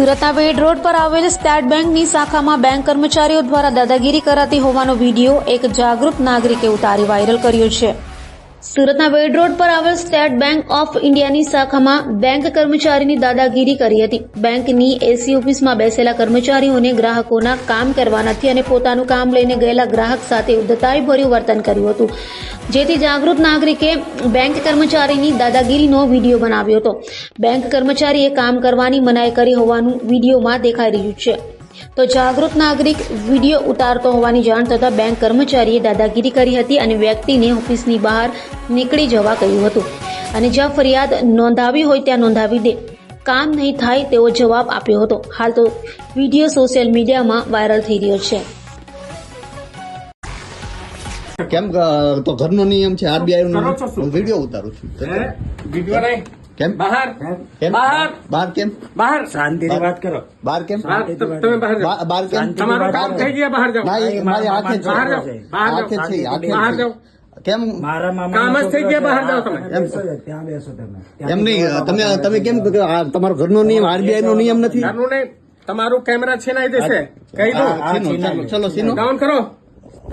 સુરતના વેડ રોડ પર આવેલ સ્ટેટ બેંકની શાખામાં બેંક કર્મચારીઓ દ્વારા દાદાગીરી કરાતી હોવાનો વીડિયો એક જાગૃત નાગરિકે ઉતારી વાયરલ કર્યો છે. સુરતના વેડ રોડ પર આવેલ સ્ટેટ બેંક ઓફ ઇન્ડિયાની શાખામાં બેંક કર્મચારીની દાદાગીરી કરી હતી. બેંકની એસી ઓફિસમાં બેસેલા કર્મચારીઓને ગ્રાહકોના કામ કરવા નથી અને પોતાનું કામ લઈને ગયેલા ગ્રાહક સાથે ઉદ્ધતાઈભર્યું વર્તન કર્યું હતું. જેથી જાગૃત નાગરિકે બેંક કર્મચારીની દાદાગીરીનો વીડિયો બનાવ્યો હતો. બેંક કર્મચારીએ કામ કરવાની મનાઈ કરી હોવાનું વિડીયોમાં દેખાઈ રહ્યું છે. તો જાગૃત નાગરિક વીડિયો ઉતારતો હોવાની જાણ થતાં બેંક કર્મચારીએ દાદાગીરી કરી હતી અને વ્યક્તિને ઓફિસની બહાર નીકળી જવા કહ્યું હતું. અને જ્યાં ફરિયાદ નોંધાવી હોય ત્યાં નોંધાવી દે. કામ નહીં થાય તેવો જવાબ આપ્યો હતો. હાલ તો વીડિયો સોશિયલ મીડિયામાં વાયરલ થઈ રહ્યો છે. કેમ તો ઘરનો નિયમ છે આરબીઆઈ નો વીડિયો ઉતારું છું. વીડિયો નહીં? કેમ? બહાર. કેમ? બહાર. બહાર કેમ? બહાર. શાંતિથી વાત કરો. બહાર કેમ? તમે બહાર જાઓ બહાર કેમ? તમારું કામ થઈ ગયા બહાર જાઓ. ના મારી હાથે જ બહાર જાઓ. હાથે છે હાથે બહાર જાઓ કેમ? મારા મામા કામ જ થઈ ગયા, બહાર જાઓ તમે. એમ. ત્યાં બેસો તમે. એમ નહીં તમે તમે કેમ તમારો ઘરનો નિયમ આરબીઆઈ નો નિયમ નથી? ઘરનું નહીં તમારું કેમેરા છીનાઈ દેશે. કહી દો ચાલો, ચલો સીનો ડાઉન કરો.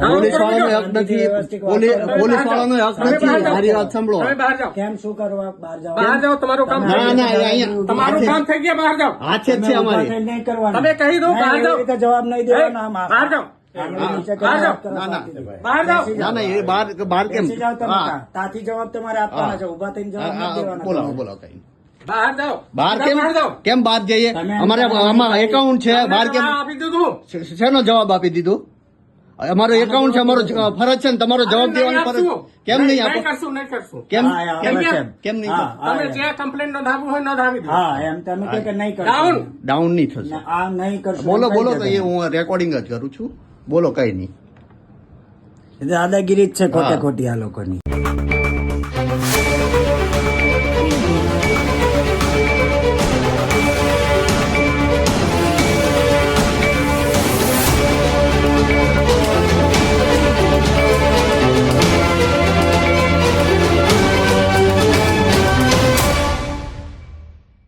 પોલીસ વાળાનો હક નથી. પોલીસ પોલીસ વાળાનો હક બહાર નથી મારી વાત સાંભળો. તમે બહાર જાઓ. કેમ શું કરવા? બહાર જાઓ. બહાર જાઓ તમારું કામ ના ના અહીંયા તમારું કામ થઈ ગયા બહાર જાઓ. હાથે જ છે અમારી. નહીં કરવાનું. તમે કહી દો, બહાર જાઓ. જવાબ નહીં દેવાનો બહાર જાઓ. બહાર કેમ? તમારે આપવાના છે. ઊભા થઈને જવાબ બોલાવો બોલાવો બોલો બોલો કઈ બહાર જાઓ. બહાર કેમ? બહાર કેમ બહાર જઈએ? અમારે આમાં એકાઉન્ટ છે. બહાર કેમ? આપી દીધું. શેનો જવાબ આપી દીધો? અમારો એકાઉન્ટ છે અમારો ફરજ છે ને તમારો જવાબ દેવાની ફરજ. કેમ નહીં આપો? કરશું નહીં કરશું. કેમ કેમ નહીં તમે જે કમ્પ્લેન નોંધાવવું હોય નોંધાવી દો. હા એમ તમે કહો કે નહીં કરો ડાઉન ડાઉન નહીં થશે. આ નહીં કરશું બોલો બોલો તો એ હું રેકોર્ડિંગ જ કરું છું. બોલો કઈ નહીં. દાદાગીરી જ છે ખોટે ખોટી આ લોકોની.